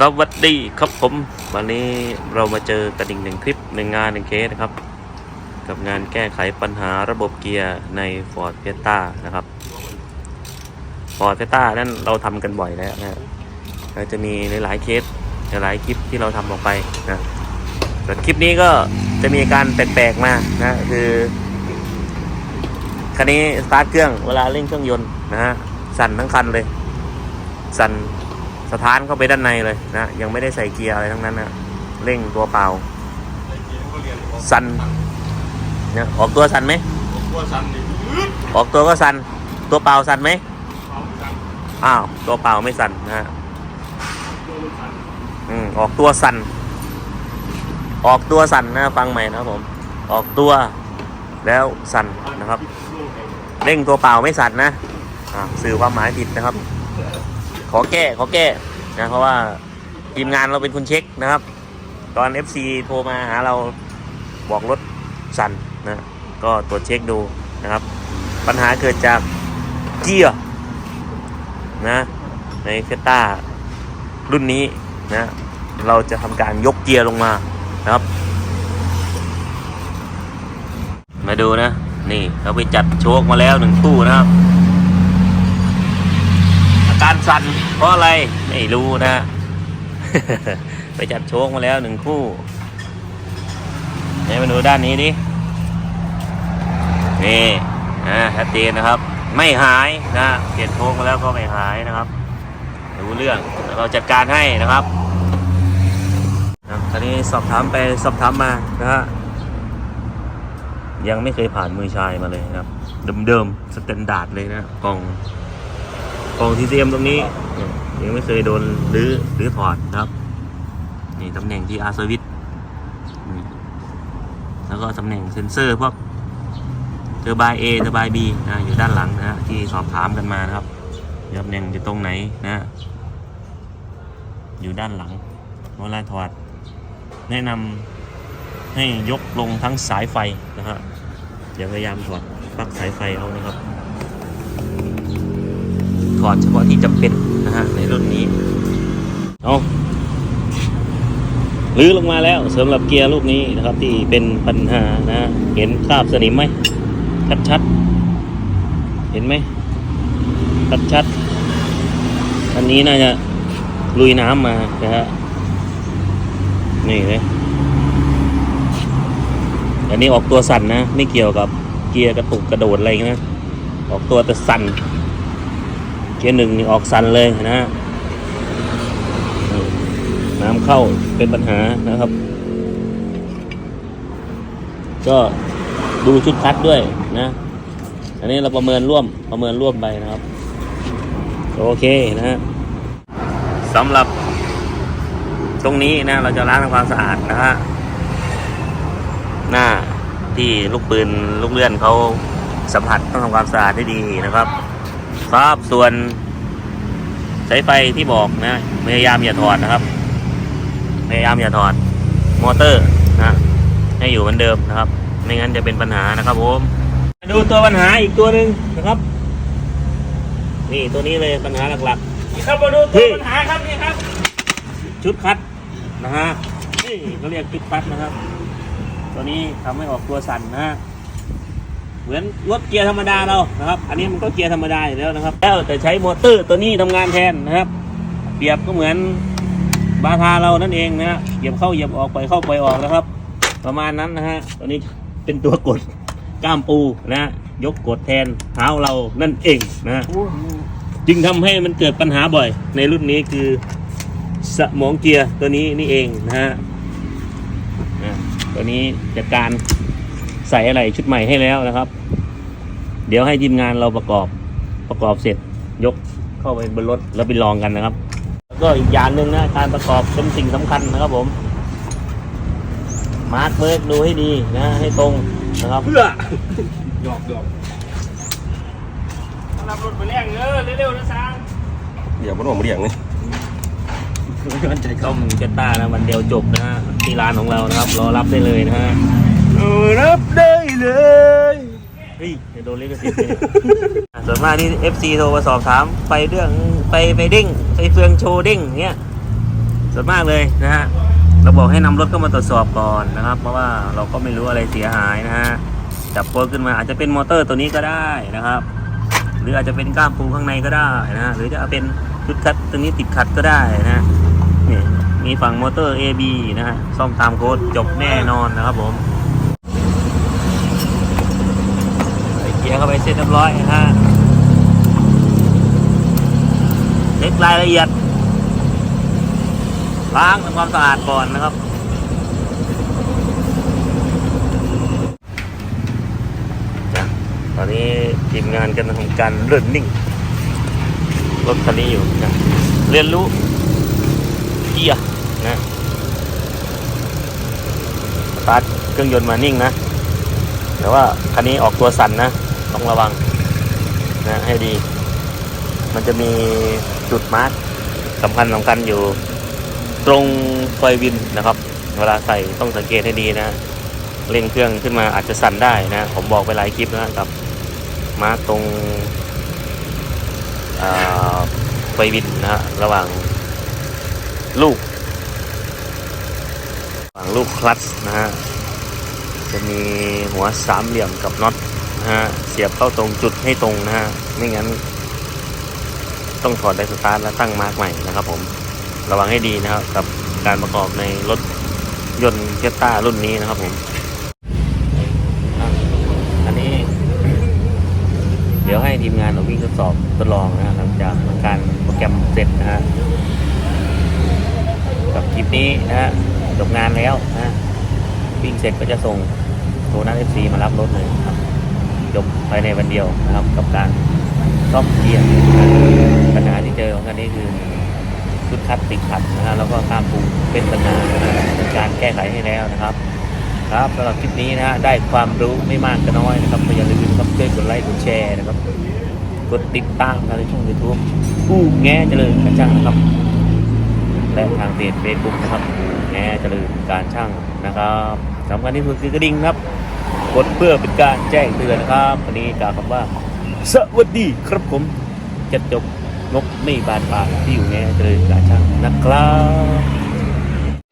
สวัสดีครับผม วันนี้เรามาเจอกันอีกหนึ่งคลิปหนึ่งงานหนึ่งเคสนะครับ กับงานแก้ไขปัญหาระบบเกียร์ใน Ford Fiesta นะครับ Ford Fiesta นั่นเราทำกันบ่อยแล้วนะก็จะมีหลายเคสหลายคลิปที่เราทำออกไปนะส่วนคลิปนี้ก็จะมีการแปลกๆมานะคือคันนี้สตาร์ทเครื่องเวลาเร่งเครื่องยนต์นะฮะสั่นทั้งคันเลย สั่น สถานเข้าไปด้านในเลยนะยังไม่ได้ใส่เกียร์อะไรทั้งนั้นนะเร่งตัวเปล่าสันเนี่ยออกตัวสันไหมตัวสันออกตัวก็สันตัวเปล่าสันไหมอ้าวตัวเปล่าไม่สันนะฮะอืมออกตัวสันออกตัวสันนะฟังใหม่นะครับผม ออกตัวแล้วสันนะครับเร่งตัวเปล่าไม่สันนะอ่าสื่อความหมายผิดนะครับ ขอแก้ขอแก้นะเพราะว่าทีมงานเราเป็นคนเช็คนะครับ ตอน FC โทรมาหาเราบอกรถสั่นนะก็ตรวจเช็คดูนะครับ ปัญหาเกิดจากเกียร์นะในเฟต้ารุ่นนี้นะเราจะทำการยกเกียร์ลงมานะครับ มาดูนะ นี่เราไปจัดโชคมาแล้วหนึ่งตู้นะครับ การสั่นเพราะอะไรไม่รู้นะ ไปจัดโชคมาแล้วหนึ่งคู่เดี๋ยวมาดูด้านนี้ดินี่นะชัดเจนนะครับ ไม่หายนะเปลี่ยนโชคมาแล้วก็ไม่หายนะครับ รู้เรื่องเดี๋ยวเราจัดการให้นะครับนะตอนนี้สอบถามไปสอบถามมานะฮะยังไม่เคยผ่านมือชายมาเลยนะครับ เดิมๆสแตนดาร์ดเลยนะกล่อง กล่องทีเมตรงนี้เนี่ยยังไม่เคยโดนรื้อหรือถอดนะครับ นี่ตำแหน่งที่อาร์เซอร์วิสแล้วก็ตำแหน่งเซ็นเซอร์พวกเทอร์บาย A เทอร์บาย B นะอยู่ด้านหลังนะฮะที่สอบถามกันมานะครับตำแหน่งอยู่ตรงไหนนะ อยู่ด้านหลังเวลาถอด แนะนำให้ยกลงทั้งสายไฟนะฮะอย่าพยายามถอดปลั๊กสายไฟเอานะครับ ถอดเฉพาะที่จำเป็นนะฮะในรุ่นนี้เอาลื้อลงมาแล้วสำหรับเกียร์ลูกนี้นะครับ ที่เป็นปัญหานะฮะเห็นคราบสนิมไหมชัดๆ เห็นไหมชัดๆอันนี้น่าจะลุยน้ำมานะฮะนี่เลยอันนี้ออกตัวสั่นนะ ไม่เกี่ยวกับเกียร์กระตุกกระโดดอะไรนะ ออกตัวแต่สั่น กียร์หนึ่งนี่ออกสันเลยนะน้ำเข้าเป็นปัญหานะครับ ก็ดูชุดคัดด้วยนะ อันนี้เราประเมินร่วมประเมินร่วมไปนะครับ โอเคนะฮะสำหรับตรงนี้นะเราจะล้างทำความสะอาดนะฮะหน้าที่ลูกปืนลูกเลื่อนเขาสัมผัสต้องทำความสะอาดให้ดีนะครับ ครับ ส่วนสายไฟที่บอกนะพยายามอย่าถอดนะครับ พยายามอย่าถอด มอเตอร์นะ ให้อยู่เหมือนเดิมนะครับ ไม่งั้นจะเป็นปัญหานะครับผมมาดูตัวปัญหาอีกตัวหนึ่งนะครับ นี่ตัวนี้เลยปัญหาหลักนี่ครับมาดูตัวปัญหาครับนี่ครับๆชุดคัดนะฮะนี่เขาเรียกชุดคัดนะครับ ตัวนี้ทำให้ออกตัวสั่นนะฮะ เหมือนรถเกียร์ธรรมดาเรานะครับ อันนี้มันก็เกียร์ธรรมดาอยู่แล้วนะครับ แล้วแต่ใช้มอเตอร์ตัวนี้ทำงานแทนนะครับ เปรียบก็เหมือนบาทาเรานั่นเองนะฮะเหยียบเข้าเหยียบออกปล่อยเข้าปล่อยออกนะครับ ประมาณนั้นนะฮะตัวนี้เป็นตัวกดกล้ามปูนะฮะยกกดแทนเท้าเรานั่นเองนะจึงทำให้มันเกิดปัญหาบ่อย ในรุ่นนี้คือสมองเกียร์ตัวนี้นี่เองนะฮะตัวนี้จัดการ ส่อะไรชุดใหม่ให้แล้วนะครับ เดี๋ยวให้ทีมงานเราประกอบประกอบเสร็จยกเข้าไปบนรถแล้วไปลองกันนะครับ แล้วก็อีกอย่างหนึ่งนะการประกอบเป็นสิ่งสำคัญนะครับผม มาร์คเบิร์กดูให้ดีนะ ให้ตรงนะครับเพื่อหยอกหยอกรับรถไปแรงเออเร็วๆนะซางเดี๋ยวมันออกมาเรียงเลยมันใจต้มเจตต้านะวันเดียวจบนะฮะที่ร้านของเรานะครับรอรับได้เลยนะฮะเออ รับได้เลยเฮ้ยโดนลิขสิทธิ์เนี่ยอะส่วนมากที่ FC โทรมาสอบถามไปเรื่องไปไปเด้งไปเฟืองโชว์เด้งเงี้ยส่วนมากเลยนะฮะเราบอกให้นำรถเข้ามาตรวจสอบก่อนนะครับ เพราะว่าเราก็ไม่รู้อะไรเสียหายนะฮะจับโพลขึ้นมาอาจจะเป็นมอเตอร์ตัวนี้ก็ได้นะครับ หรืออาจจะเป็นก้ามปูข้างในก็ได้นะฮะหรือจะเป็นชุดคัดตัวนี้ติดขัดก็ได้นะฮะนี่มีฝั่งมอเตอร์ AB นะฮะซ่อมตามโค้ดจบแน่นอนนะครับผมใส่ เกียร์เข้าไปเสร็จเรียบร้อยนะฮะเช็ครายละเอียดล้างทำความสะอาดก่อนนะครับจ้ะตอนนี้ทีมงานกำลังทำการเลื่อนนิ่งรถคันนี้อยู่นะเรียนรู้เกียร์นะสตาร์ทเครื่องยนต์มานิ่งนะ แต่ว่าคันนี้ออกตัวสั่นนะ ต้องระวังนะให้ดี มันจะมีจุดมาร์กสำคัญสำคัญอยู่ ตรงไฟวินนะครับ เวลาใส่ต้องสังเกตให้ดีนะเร่งเครื่องขึ้นมาอาจจะสั่นได้นะ ผมบอกไปหลายคลิปนะกับ มาร์กตรงไฟวินนะฮะระหว่างลูกระหว่างลูกคลัตช์นะฮะจะมีหัวสามเหลี่ยมกับน็อต นะฮะ เสียบเข้าตรงจุดให้ตรงนะฮะ ไม่งั้น ต้องถอดไดสตาร์ทแล้วตั้งมาร์กใหม่นะครับผม ระวังให้ดีนะครับ กับการประกอบในรถยนต์เทสต้ารุ่นนี้นะครับผม อันนี้ เดี๋ยวให้ทีมงานเราวิ่งทดสอบทดลองนะหลังจากทำการโปรแกรมเสร็จนะฮะ กับคลิปนี้นะฮะจบงานแล้วนะวิ่งเสร็จก็จะส่งโทนัสเอฟซีมารับรถเลยครับ จบภายในวันเดียวนะครับ กับการซ่อมเกียร์ปัญหาที่เจอของคันนี้คือชุดคัดติดขัดนะฮะแล้วก็ข้ามปูเป็นปัญหานะฮะเป็นการแก้ไขให้แล้วนะครับ ครับสำหรับคลิปนี้นะฮะได้ความรู้ไม่มากก็น้อยนะครับอย่าลืมครับช่วยกดไลค์กดแชร์นะครับกดติดตามทางช่องยูทูบกู้แง่เจริญการช่างนะครับ และทางเพจเฟซบุ๊กนะครับกู้แง่เจริญการช่างนะครับสำคัญที่สุดคือกระดิ่งครับ กดเพื่อเป็นการแจ้งเตือนนะครับวันนี้กล่าวคำว่า สวัสดีครับผมจะจบนกไม่บานปากที่อยู่ในเจริญการช่างนะครับ